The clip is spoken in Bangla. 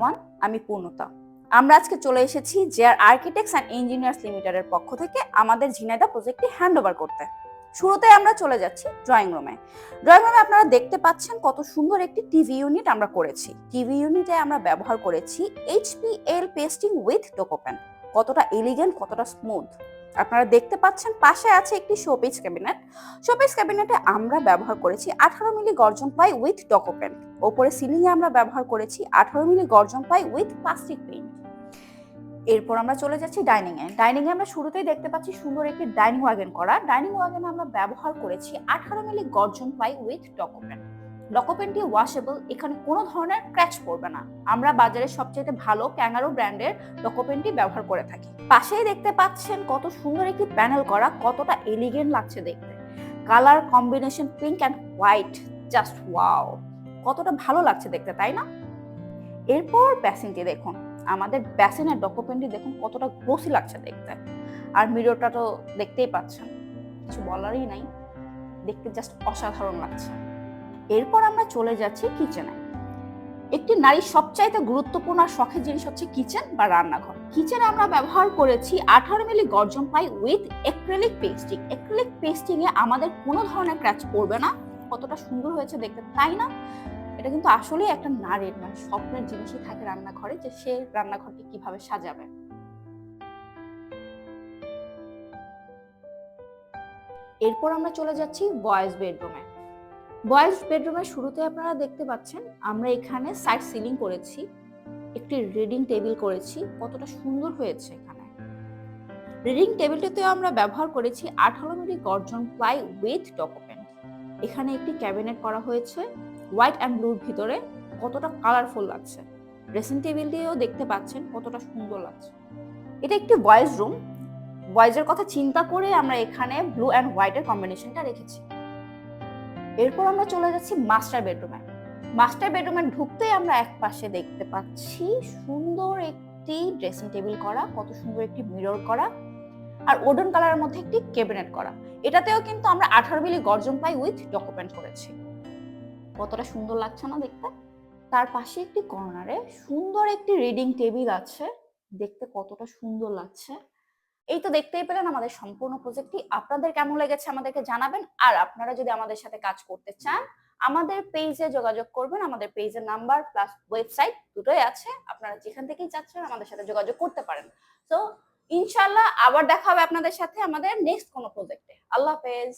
এভরিওয়ান আমি পূর্ণতা। আমরা আজকে চলে এসেছি জেআর আর্কিটেক্টস অ্যান্ড ইঞ্জিনিয়ার্স লিমিটেডের পক্ষ থেকে আমাদের ঝিনাইদা প্রজেক্টটি হ্যান্ড ওভার করতে। শুরুতে আমরা চলে যাচ্ছি ড্রয়িং রুমে ড্রয়িং রুমে আপনারা দেখতে পাচ্ছেন কত সুন্দর একটি টিভি ইউনিট আমরা করেছি। টিভি ইউনিটে আমরা ব্যবহার করেছি এইচপিএল পেস্টিং উইথ ডোকোপেন কতটা এলিগেন্ট কতটা স্মুথ আপনারা দেখতে পাচ্ছেন পাশে আছে একটি শোপিস ক্যাবিনেট শোপিস ক্যাবিনেটে আমরা ব্যবহার করেছি আঠারো মিলি গর্জন প্লাই উইথ ডকোপেন ওপরে সিলিংয়ে আমরা ব্যবহার করেছি আঠারো মিলি গর্জন প্লাই উইথ প্লাস্টিক পেইন্ট এরপর আমরা চলে যাচ্ছি ডাইনিং এ ডাইনিং এ আমরা শুরুতেই দেখতে পাচ্ছি সুন্দর একটি ডাইনিং ওয়াগন করা। ডাইনিং ওয়াগনে আমরা ব্যবহার করেছি আঠারো মিলি গর্জন প্লাই উইথ ডকোপেন ডকোপেনটি ওয়াশেবল এখানে কোনো ধরনের ক্র্যাচ পড়বে না। আমরা বাজারে সবচেয়ে ভালো ক্যাঙ্গারো ব্র্যান্ডের ডকোপেনটি ব্যবহার করে থাকি। পাশেই দেখতে পাচ্ছেন কত সুন্দর একটি প্যানেল করা, কতটা এলিগেন্ট লাগছে দেখতে। Colour combination pink and white just wow কতটা ভালো লাগছে দেখতে, তাই না? এরপর ব্যাসিনটি দেখুন। আমাদের ব্যাসিনের ডকুমেন্টটি দেখুন কতটা গ্লোসি লাগছে দেখতে। আর মিররটা তো দেখতেই পাচ্ছেন। কিছু বলারই নাই। দেখতে জাস্ট অসাধারণ লাগছে। এরপর আমরা চলে যাচ্ছি কিচেনে একটি নারীর সবচাইতে গুরুত্বপূর্ণ আর শখের জিনিস হচ্ছে কিচেন বা রান্নাঘর। কিচেনে আমরা ব্যবহার করেছি আঠারো মিলি গর্জন ply with acrylic pasting acrylic pasting এ আমাদের কোনো ধরনের ক্র্যাচ পড়বে না। কতটা সুন্দর হয়েছে দেখতে তাই না? এটা কিন্তু আসলেই একটা নারীর মানে স্বপ্নের জিনিসই থাকে রান্নাঘরে যে সে রান্নাঘরকে কীভাবে সাজাবে। এরপর আমরা চলে যাচ্ছি বয়েজ বেডরুমে বয়েজ বেডরুমের শুরুতে আপনারা দেখতে পাচ্ছেন, আমরা এখানে সাইড সিলিং করেছি, একটি রিডিং টেবিল করেছি, কতটা সুন্দর হয়েছে এখানে। রিডিং টেবিলটিতেও আমরা ব্যবহার করেছি আঠারো মিলি গর্জন প্লাই উইথ ডকুমেন্ট এখানে একটি ক্যাবিনেট করা হয়েছে হোয়াইট অ্যান্ড ব্লুর ভিতরে কতটা কালারফুল লাগছে। ড্রেসিং টেবিলটিও দেখতে পাচ্ছেন কতটা সুন্দর লাগছে। এটা একটি বয়েজ রুম বয়েজের কথা চিন্তা করে আমরা এখানে ব্লু অ্যান্ড হোয়াইটের কম্বিনেশনটা রেখেছি। এরপর আমরা চলে যাচ্ছি মাস্টার বেডরুমে মাস্টার বেডরুমে ঢুকতেই আমরা এক পাশে দেখতে পাচ্ছি সুন্দর একটি ড্রেসিং টেবিল করা, কত সুন্দর একটি মিরর করা আর ওডন কালারের মধ্যে একটি ক্যাবিনেট করা। এটাতেও কিন্তু আমরা আঠারো মিলি গর্জন পাই উইথ ডকুমেন্ট করেছি। কতটা সুন্দর লাগছে না দেখতে? তার পাশে একটি কর্নারে সুন্দর একটি রিডিং টেবিল আছে। দেখতে কতটা সুন্দর লাগছে। এই তো দেখতেই পেলেন আমাদের সম্পূর্ণ প্রজেক্টটি আপনাদের কেমন লেগেছে আমাদেরকে জানাবেন। আর আপনারা যদি আমাদের সাথে কাজ করতে চান, আমাদের পেজে যোগাযোগ করবেন। আমাদের পেজের নাম্বার প্লাস ওয়েবসাইট দুটোই আছে। আপনারা যেখান থেকেই চাচ্ছেন আমাদের সাথে যোগাযোগ করতে পারেন। তো ইনশাল্লাহ আবার দেখা হবে আপনাদের সাথে আমাদের নেক্সট কোনো প্রজেক্টে আল্লাহ হাফেজ।